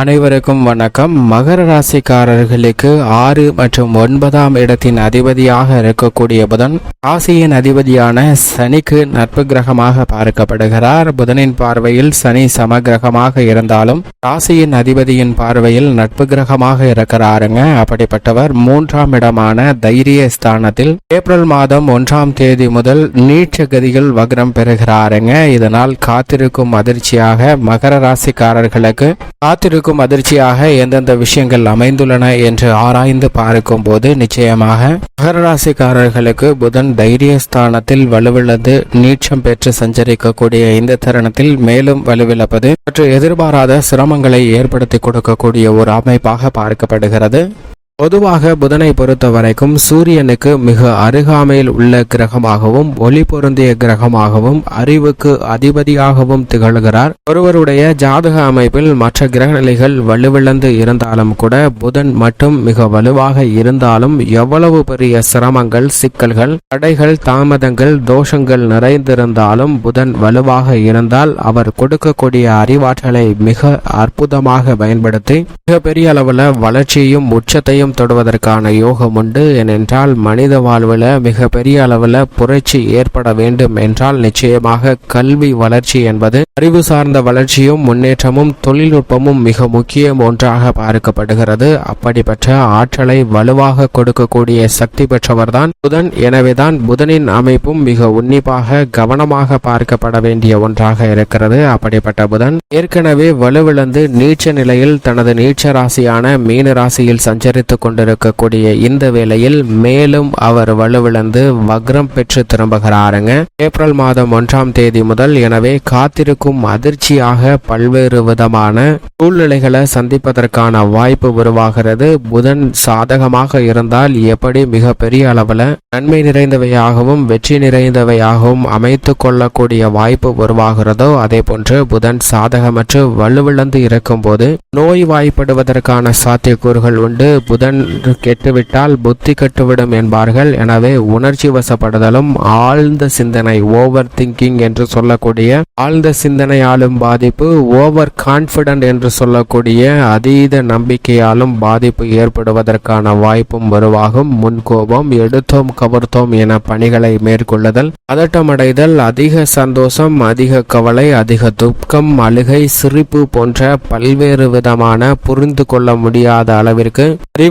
அனைவருக்கும் வணக்கம். மகர ராசிக்காரர்களுக்கு ஆறு மற்றும் ஒன்பதாம் இடத்தின் அதிபதியாக இருக்கக்கூடிய புதன் ராசியின் அதிபதியான சனிக்கு நட்பு கிரகமாக பார்க்கப்படுகிறார். புதனின் பார்வையில் சனி சமகிரகமாக இருந்தாலும் ராசியின் அதிபதியின் பார்வையில் நட்பு கிரகமாக இருக்கிறாருங்க. அப்படிப்பட்டவர் மூன்றாம் இடமான தைரிய ஸ்தானத்தில் ஏப்ரல் மாதம் ஒன்றாம் தேதி முதல் நீட்ச கதியில் வக்ரம் பெறுகிறாருங்க. இதனால் காத்திருக்கும் அதிர்ச்சியாக மகர ராசிக்காரர்களுக்கு காத்திருக்கும் அதிர்ச்சியாக எந்தெந்த விஷயங்கள் அமைந்துள்ளன என்று ஆராய்ந்து பார்க்கும் போது நிச்சயமாக மகராசிக்காரர்களுக்கு புதன் தைரியஸ்தானத்தில் வலுவிழந்து நீட்சம் பெற்று சஞ்சரிக்கக்கூடிய இந்த தருணத்தில் மேலும் வலுவிழப்பது மற்றும் எதிர்பாராத சிரமங்களை ஏற்படுத்தி கொடுக்கக்கூடிய ஒரு அமைப்பாக பார்க்கப்படுகிறது. பொதுவாக புதனை பொறுத்த வரைக்கும் சூரியனுக்கு மிக அருகாமையில் உள்ள கிரகமாகவும் ஒளி பொருந்திய கிரகமாகவும் அறிவுக்கு அதிபதியாகவும் திகழ்கிறார். ஒருவருடைய ஜாதக அமைப்பில் மற்ற கிரகநிலைகள் வலுவிழந்து இருந்தாலும் கூட புதன் மட்டும் மிக வலுவாக இருந்தாலும் எவ்வளவு பெரிய சிரமங்கள் சிக்கல்கள் தடைகள் தாமதங்கள் தோஷங்கள் நிறைந்திருந்தாலும் புதன் வலுவாக இருந்தால் அவர் கொடுக்கக்கூடிய அறிவாற்றலை மிக அற்புதமாக பயன்படுத்தி மிகப்பெரிய அளவில் வளர்ச்சியும் உச்சத்தையும் உச்சம் தொடுவதற்கான யோகம் உண்டு. ஏனென்றால் மனித வாழ்வில் மிக பெரிய அளவில் புரட்சி ஏற்பட வேண்டும் என்றால் நிச்சயமாக கல்வி வளர்ச்சி என்பது அறிவு சார்ந்த வளர்ச்சியும் முன்னேற்றமும் தொழில்நுட்பமும் மிக முக்கியம் ஒன்றாக பார்க்கப்படுகிறது. அப்படிப்பட்ட ஆற்றலை வலுவாக கொடுக்கக்கூடிய சக்தி பெற்றவர்தான் புதன். எனவேதான் புதனின் அமைப்பும் மிக உன்னிப்பாக கவனமாக பார்க்கப்பட வேண்டிய ஒன்றாக இருக்கிறது. அப்படிப்பட்ட புதன் ஏற்கனவே வலுவிழந்து நீச்ச நிலையில் தனது நீச்ச ராசியான மீன ராசியில் சஞ்சரித்து பார்த்து கொண்டிருக்கக்கூடிய இந்த வேளையில் மேலும் அவர் வலுவிழந்து வக்ரம் பெற்று திரும்புகிறாருங்க. ஏப்ரல் மாதம் ஒன்றாம் தேதி முதல் எனவே காத்திருக்கும் அதிர்ச்சியாக பல்வேறு விதமான சூழ்நிலைகளை சந்திப்பதற்கான வாய்ப்பு உருவாகிறது. புதன் சாதகமாக இருந்தால் எப்படி மிகப்பெரிய அளவில் நன்மை நிறைந்தவையாகவும் வெற்றி நிறைந்தவையாகவும் அமைத்து கொள்ளக்கூடிய வாய்ப்பு உருவாகிறதோ அதே போன்று புதன் சாதகமற்று வலுவிழந்து இருக்கும் போது நோய் வாய்ப்படுவதற்கான சாத்தியக்கூறுகள் உண்டு. புதன் கெட்டுவிட்டால் புத்தி கட்டுவிடும் என்பார்கள். எனவே உணர்ச்சி வசப்படுதலும் ஆழ்ந்த சிந்தனை ஓவர் திங்கிங் என்று சொல்லக்கூடிய ஆழ்ந்த சிந்தனையாலும் பாதிப்பு ஓவர் கான்பிடன்ட் என்று சொல்லக்கூடிய அதீத நம்பிக்கையாலும் பாதிப்பு ஏற்படுவதற்கான வாய்ப்பும் உருவாகும். முன்கோபம் எடுத்தோம் கவர்த்தோம் என பணிகளை மேற்கொள்ளுதல் பதட்டமடைதல் அதிக சந்தோஷம் அதிக கவலை அதிக துக்கம் அழுகை சிரிப்பு போன்ற பல்வேறு விதமான புரிந்து கொள்ள முடியாத அளவிற்கு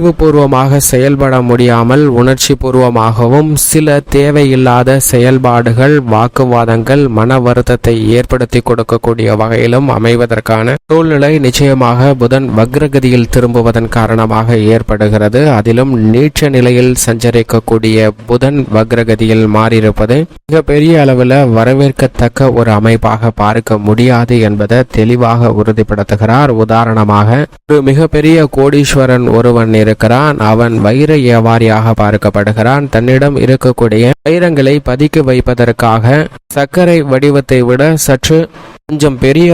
அறிவுபூர்வமாக செயல்பட முடியாமல் உணர்ச்சி பூர்வமாகவும் சில தேவையில்லாத செயல்பாடுகள் வாக்குவாதங்கள் மன வருத்தத்தை ஏற்படுத்தி கொடுக்கக்கூடிய வகையிலும் அமைவதற்கான சூழ்நிலை நிச்சயமாக புதன் வக்ரகதியில் திரும்புவதன் காரணமாக ஏற்படுகிறது. அதிலும் நீச்ச நிலையில் சஞ்சரிக்கக்கூடிய புதன் வக்ரகதியில் மாறியிருப்பது மிக பெரிய அளவில் வரவேற்கத்தக்க ஒரு அமைப்பாக பார்க்க முடியாது என்பதை தெளிவாக உறுதிப்படுத்துகிறார். உதாரணமாக ஒரு மிகப்பெரிய கோடீஸ்வரன் ஒருவன் இருக்கிறான் அவன் வைர வியாபாரியாக பார்க்கப்படுகிறான். தன்னிடம் இருக்கக்கூடிய வைரங்களை பதுக்கி வைப்பதற்காக சர்க்கரை வடிவத்தை விட சற்று கொஞ்சம் பெரிய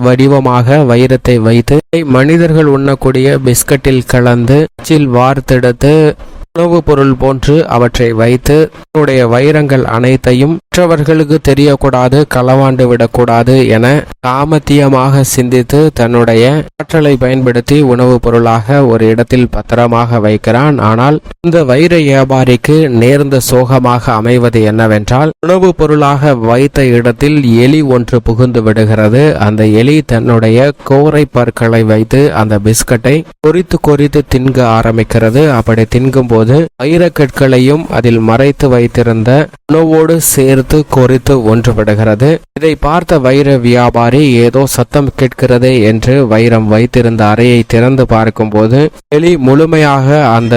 வடிவமாக வைரத்தை வைத்து மனிதர்கள் உண்ணக்கூடிய பிஸ்கட்டில் கலந்து வார்த்தெடுத்து உணவுப் பொருள் போன்று அவற்றை வைத்து தன்னுடைய வைரங்கள் அனைத்தையும் மற்றவர்களுக்கு தெரியக்கூடாது களவாண்டு விடக்கூடாது என காமத்தியமாக சிந்தித்து தன்னுடைய ஆற்றலை பயன்படுத்தி உணவுப் பொருளாக ஒரு இடத்தில் பத்திரமாக வைக்கிறான். ஆனால் இந்த வைர வியாபாரிக்கு நேர்ந்த சோகமாக அமைவது என்னவென்றால் உணவுப் பொருளாக வைத்த இடத்தில் எலி ஒன்று புகுந்து விடுகிறது. அந்த எலி தன்னுடைய கோரை பற்களை வைத்து அந்த பிஸ்கட்டை கொறித்து கொறித்து தின்க ஆரம்பிக்கிறது. அப்படி தின்கும் போது வைரக்கற்களையும் அதில் மறைத்து வைத்திருந்த உணவோடு சேர்த்து கொறித்து ஒன்றுபடுகிறது. இதை பார்த்த வைர வியாபாரி ஏதோ சத்தம் கேட்கிறதே என்று வைரம் வைத்திருந்த அறையை திறந்து பார்க்கும்போது எலி முழுமையாக அந்த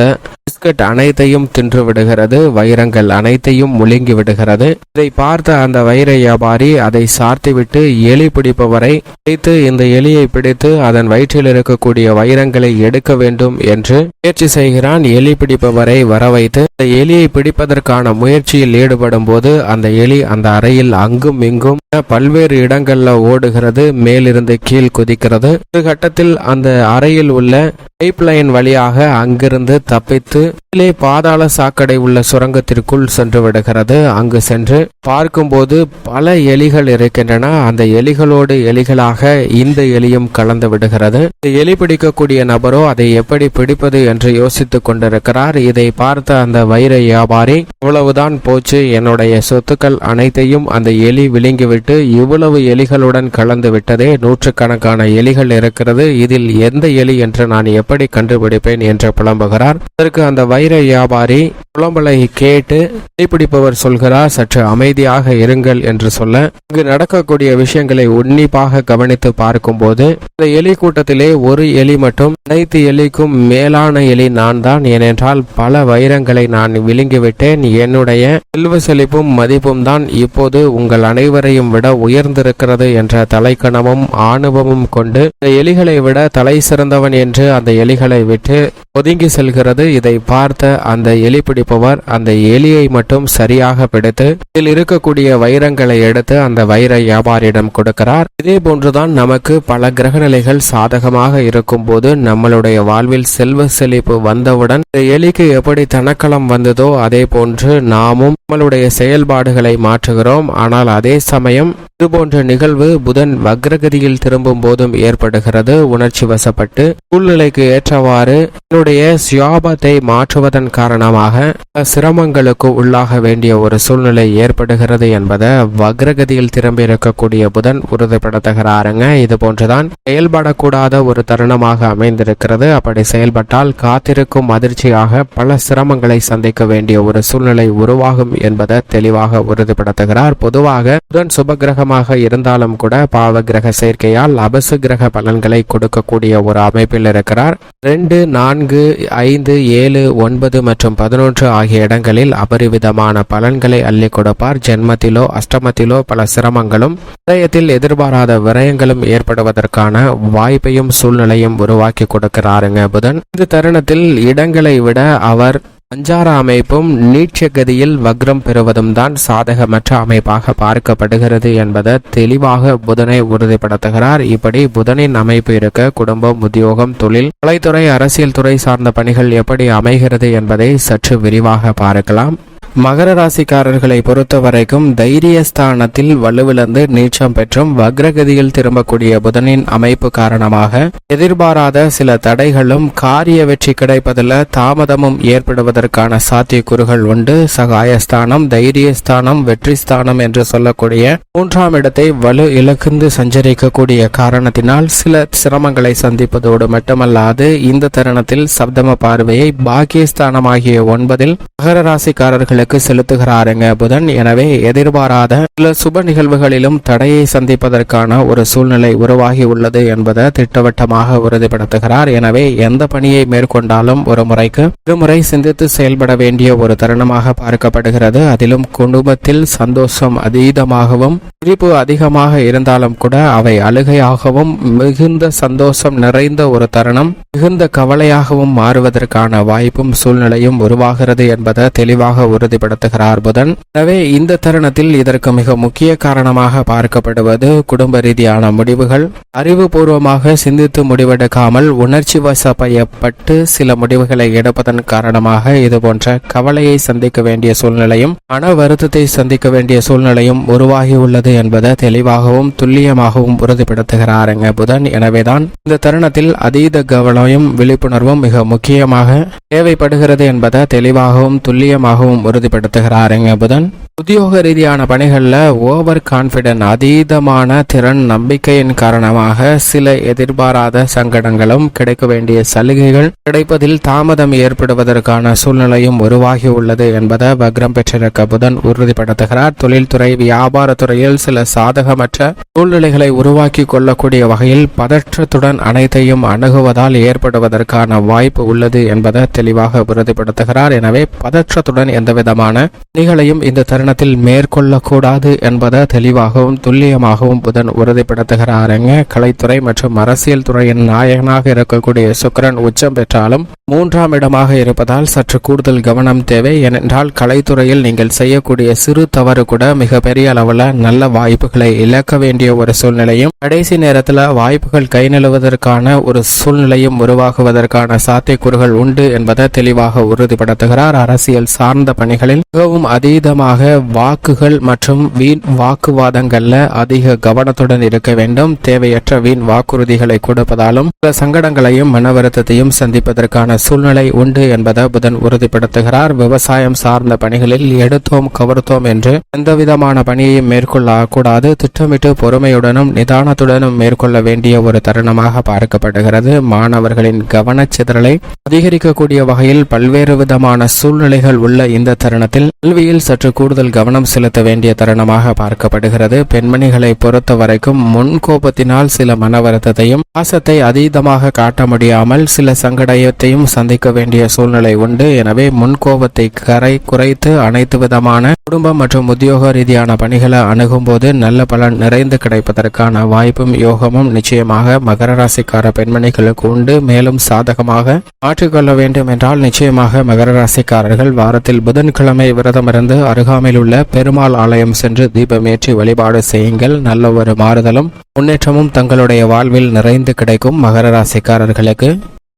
பிஸ்கட் அனைத்தையும் தின்று விடுகிறது வைரங்கள் அனைத்தையும் முழுங்கி விடுகிறது. இதை பார்த்த அந்த வைர வியாபாரி அதை சார்த்திவிட்டு எலி பிடிப்பவரை பிடித்து இந்த எலியை பிடித்து அதன் வயிற்றில் இருக்கக்கூடிய வைரங்களை எடுக்க வேண்டும் என்று முயற்சி செய்கிறான். எலி பிடிப்பவரை வரவைத்து அந்த எலியை பிடிப்பதற்கான முயற்சியில் ஈடுபடும் போது அந்த எலி அந்த அறையில் அங்கும் இங்கும் பல்வேறு இடங்கள்ல ஓடுகிறது மேலிருந்து கீழ் குதிக்கிறது. ஒரு கட்டத்தில் அந்த அறையில் உள்ள பைப்லைன் வழியாக அங்கிருந்து தப்பித்து கீழே பாதாள சாக்கடை உள்ள சுரங்கத்திற்குள் சென்று விடுகிறது. அங்கு சென்று பார்க்கும்போது பல எலிகள் இருக்கின்றன. அந்த எலிகளோடு எலிகளாக இந்த எலியும் கலந்து விடுகிறது. இந்த எலி பிடிக்கக்கூடிய நபரோ அதை எப்படி பிடிப்பது என்று யோசித்துக் கொண்டிருக்கிறார். இதை பார்த்த அந்த வைர வியாபாரி இவ்வளவுதான் போச்சு. என்னுடைய சொத்துக்கள் அனைத்தையும் அந்த எலி விழுங்கிவிட்டு இவ்வளவு எலிகளுடன் கலந்து விட்டதே. நூற்றுக்கணக்கான எலிகள் இருக்கிறது. இதில் எந்த எலி என்று நான் எப்படி கண்டுபிடிப்பேன்? என்று புலம்புகிறார். அதற்கு அந்த வைர வியாபாரி புலம்பலை கேட்டு தீப்பிடிப்பவர் சொல்கிறார் சற்று அமைதியாக இருங்கள் என்று சொல்ல இங்கு நடக்கக்கூடிய விஷயங்களை உன்னிப்பாக கவனித்து பார்க்கும்போது இந்த எலி கூட்டத்திலே ஒரு எலி மட்டும் அனைத்து எலிக்கும் மேலான எலி நான் தான் ஏனென்றால் பல வைரங்களை நான் விழுங்கிவிட்டேன் என்னுடைய செல்வ செழிப்பும் மதிப்பும் தான் இப்போது உங்கள் அனைவரையும் விட உயர்ந்திருக்கிறது என்ற தலைக்கணமும் ஆணவமும் கொண்டு இந்த எலிகளை விட தலை சிறந்தவன் என்று அந்த எலிகளை விட்டு ஒதுங்கி செல்கிறது. இதை பார்த்த அந்த எலி பிடிப்பவர் அந்த எலியை மட்டும் சரியாக பிடித்து இதில் இருக்கக்கூடிய வைரங்களை எடுத்து அந்த வைர வியாபாரியிடம் கொடுக்கிறார். இதே போன்றுதான் நமக்கு பல கிரகநிலைகள் சாதகமாக இருக்கும் போது நம்மளுடைய வாழ்வில் செல்வ செழிப்பு வந்தவுடன் இந்த எலிக்கு எப்படி தனக்களம் வந்ததோ அதே போன்று நாமும் நம்மளுடைய செயல்பாடுகளை மாற்றுகிறோம். ஆனால் அதே சமயம் இதுபோன்ற நிகழ்வு புதன் வக்ரகதியில் திரும்பும் போதும் ஏற்படுகிறது. உணர்ச்சி வசப்பட்டு சூழ்நிலைக்கு ஏற்றவாறு என்னுடைய சுயாபத்தை மாற்றுவதன் காரணமாக சிரமங்களுக்கு உள்ளாக வேண்டிய ஒரு சூழ்நிலை ஏற்படுகிறது என்பதை வக்ரகதியில் திரும்பி இருக்கக்கூடிய புதன் உறுதிப்படுத்துகிறாருங்க. இது போன்றுதான் செயல்படக்கூடாத ஒரு தருணமாக அமைந்திருக்கிறது. அப்படி செயல்பட்டால் காத்திருக்கும் அதிர்ச்சியாக பல சிரமங்களை சந்திக்க வேண்டிய ஒரு சூழ்நிலை உருவாகும் என்பதை தெளிவாக உறுதிப்படுத்துகிறார். பொதுவாக புதன் சுபகிரகமாக இருந்தாலும் கூட பாவ கிரக சேர்க்கையால் அபசு கிரக பலன்களை கொடுக்கக்கூடிய ஒரு அமைப்பில் இருக்கிறார். ரெண்டு நான்கு ஐந்து ஏழு ஒன்பது மற்றும் பதினொன்று ஆகிய இடங்களில் அபரிவிதமான பலன்களை அள்ளி கொடுப்பார். ஜென்மத்திலோ அஷ்டமத்திலோ பல சிரமங்களும் இதயத்தில் எதிர்பாராத விரயங்களும் ஏற்படுவதற்கான வாய்ப்பையும் சூழ்நிலையும் உருவாக்கி கொடுக்கிறாருங்க புதன். இந்த தருணத்தில் இடங்களை விட அவர் பஞ்சார அமைப்பும் நீட்ச கதியில் வக்ரம் பெறுவதும் தான் சாதகமற்ற அமைப்பாக பார்க்கப்படுகிறது என்பதை தெளிவாக புதனை உறுதிப்படுத்துகிறார். இப்படி புதனின் அமைப்பு இருக்க குடும்பம் உத்தியோகம் தொழில் கலைத்துறை அரசியல் துறை சார்ந்த பணிகள் எப்படி அமைகிறது என்பதை சற்று விரிவாக பார்க்கலாம். மகர ராசிக்காரர்களை பொறுத்த வரைக்கும் தைரியஸ்தானத்தில் வலுவிழந்து நீச்சம் பெற்றும் வக்ரகதியில் திரும்பக்கூடிய புதனின் அமைப்பு காரணமாக எதிர்பாராத சில தடைகளும் காரிய வெற்றி கிடைப்பதில் தாமதமும் ஏற்படுவதற்கான சாத்தியக்கூறுகள் உண்டு. சகாயஸ்தானம் தைரியஸ்தானம் வெற்றி ஸ்தானம் என்று சொல்லக்கூடிய மூன்றாம் இடத்தை வலு இலக்குந்து சஞ்சரிக்கக்கூடிய காரணத்தினால் சில சிரமங்களை சந்திப்பதோடு மட்டுமல்லாது இந்த தருணத்தில் சப்தம பார்வையை பாக்கியஸ்தானமாகிய ஒன்பதில் மகர ராசிக்காரர்களுக்கு செலுத்துகிறாருங்க. புதன் எனவே எதிர்பாராத சில சுப நிகழ்வுகளிலும் தடையை சந்திப்பதற்கான ஒரு சூழ்நிலை உருவாகி உள்ளது என்பதை திட்டவட்டமாக உறுதிப்படுத்துகிறார். எனவே எந்த பணியை மேற்கொண்டாலும் ஒரு முறைக்கு இருமுறை சிந்தித்து செயல்பட வேண்டிய ஒரு தருணமாக பார்க்கப்படுகிறது. அதிலும் குடும்பத்தில் சந்தோஷம் அதீதமாகவும் சிரிப்பு அதிகமாக இருந்தாலும் கூட அவை அழுகையாகவும் மிகுந்த சந்தோஷம் நிறைந்த ஒரு தருணம் மிகுந்த கவலையாகவும் மாறுவதற்கான வாய்ப்பும் சூழ்நிலையும் உருவாகிறது என்பதை தெளிவாக உறுதிப்படுத்துகிறார் புதன். எனவே இந்த தருணத்தில் இதற்கு மிக முக்கிய காரணமாக பார்க்கப்படுவது குடும்ப ரீதியான முடிவுகள். அறிவுபூர்வமாக சிந்தித்து முடிவெடுக்காமல் உணர்ச்சி வசப்பயப்பட்டு சில முடிவுகளை எடுப்பதன் காரணமாக இதுபோன்ற கவலையை சந்திக்க வேண்டிய சூழ்நிலையும் மன வருத்தத்தை சந்திக்க வேண்டிய சூழ்நிலையும் உருவாகியுள்ளது என்பதை தெளிவாகவும் துல்லியமாகவும் உறுதிப்படுத்துகிறாருங்க புதன். எனவேதான் இந்த தருணத்தில் அதீத கவனமும் விழிப்புணர்வும் மிக முக்கியமாக தேவைப்படுகிறது என்பதை தெளிவாகவும் துல்லியமாகவும் உறுதி உறுதிப்படுத்துகிறாருங்க புதன்? உத்தியோக ரீதியான பணிகளில் ஓவர் கான்பிடன்ட் அதீதமான திறன் நம்பிக்கையின் காரணமாக சில எதிர்பாராத சங்கடங்களும் கிடைக்க வேண்டிய சலுகைகள் கிடைப்பதில் தாமதம் ஏற்படுவதற்கான சூழ்நிலையும் உருவாகி உள்ளது என்பதை வக்ரம் பெற்றிருக்க புதன் உறுதிப்படுத்துகிறார். தொழில்துறை வியாபாரத்துறையில் சில சாதகமற்ற சூழ்நிலைகளை உருவாக்கி கொள்ளக்கூடிய வகையில் பதற்றத்துடன் அனைத்தையும் அணுகுவதால் ஏற்படுவதற்கான வாய்ப்பு உள்ளது என்பதை தெளிவாக உறுதிப்படுத்துகிறார். எனவே பதற்றத்துடன் எந்தவிதமான பணிகளையும் இந்த தருணத்தில் மேற்கொள்ளக்கூடாது என்பதை தெளிவாகவும் துல்லியமாகவும் புதன் உறுதிப்படுத்துகிறாருங்க கலைத்துறை மற்றும் அரசியல் துறையின் நாயகனாக இருக்கக்கூடிய சுக்கரன் உச்சம் பெற்றாலும் மூன்றாம் இடமாக இருப்பதால் சற்று கூடுதல் கவனம் தேவை. ஏனென்றால் கலைத்துறையில் நீங்கள் செய்யக்கூடிய சிறு தவறு கூட மிக பெரிய அளவில் நல்ல வாய்ப்புகளை இழக்க வேண்டிய ஒரு சூழ்நிலையும் கடைசி நேரத்தில் வாய்ப்புகள் கை நிலவுவதற்கான ஒரு சூழ்நிலையும் உருவாகுவதற்கான சாத்தியக்கூறுகள் உண்டு என்பதை தெளிவாக உறுதிப்படுத்துகிறார் அரசியல் சார்ந்த பணிகளில். மிகவும் அதீதமாக வாக்குகள் மற்றும் வீண் வாக்குவாதங்கள்ல அதிக கவனத்துடன் இருக்க வேண்டும். தேவையற்ற வீண் வாக்குறுதிகளை கொடுப்பதாலும் சில சங்கடங்களையும் மன வருத்தத்தையும் சந்திப்பதற்கான சூழ்நிலை உண்டு என்பதை புதன் உறுதிப்படுத்துகிறார். விவசாயம் சார்ந்த பணிகளில் எடுத்தோம் கவர்த்தோம் என்று எந்தவிதமான பணியையும் மேற்கொள்ளக்கூடாது. திட்டமிட்டு பொறுமையுடனும் நிதானத்துடனும் மேற்கொள்ள வேண்டிய ஒரு தருணமாக பார்க்கப்படுகிறது. மாணவர்களின் கவனச்சிதறலை அதிகரிக்கக்கூடிய வகையில் பல்வேறு விதமான சூழ்நிலைகள் உள்ள இந்த தருணத்தில் கல்வியில் சற்று கூடுதல் கவனம் செலுத்த வேண்டிய தருணமாக பார்க்கப்படுகிறது. பெண்மணிகளை பொறுத்த வரைக்கும் முன்கோபத்தினால் சில மன வருத்தத்தையும் பாசத்தை அதீதமாக காட்ட முடியாமல் சில சங்கடத்தையும் சந்திக்க வேண்டிய சூழ்நிலை உண்டு. எனவே முன்கோபத்தை கரை குறைத்து அனைத்து விதமான குடும்பம் மற்றும் உத்தியோக ரீதியான பணிகளை அணுகும்போது நல்ல பலன் நிறைந்து கிடைப்பதற்கான வாய்ப்பும் யோகமும் நிச்சயமாக மகர ராசிக்கார பெண்மணிகளுக்கு உண்டு. மேலும் சாதகமாக மாற்றிக்கொள்ள வேண்டும் என்றால் நிச்சயமாக மகர ராசிக்காரர்கள் வாரத்தில் புதன்கிழமை விரதமிருந்து அருகாமையில் உள்ள பெருமாள் ஆலயம் சென்று தீபமேற்றி வழிபாடு செய்யுங்கள். நல்ல ஒரு மாறுதலும் முன்னேற்றமும் தங்களுடைய வாழ்வில் நிறைந்து கிடைக்கும் மகர ராசிக்காரர்களுக்கு.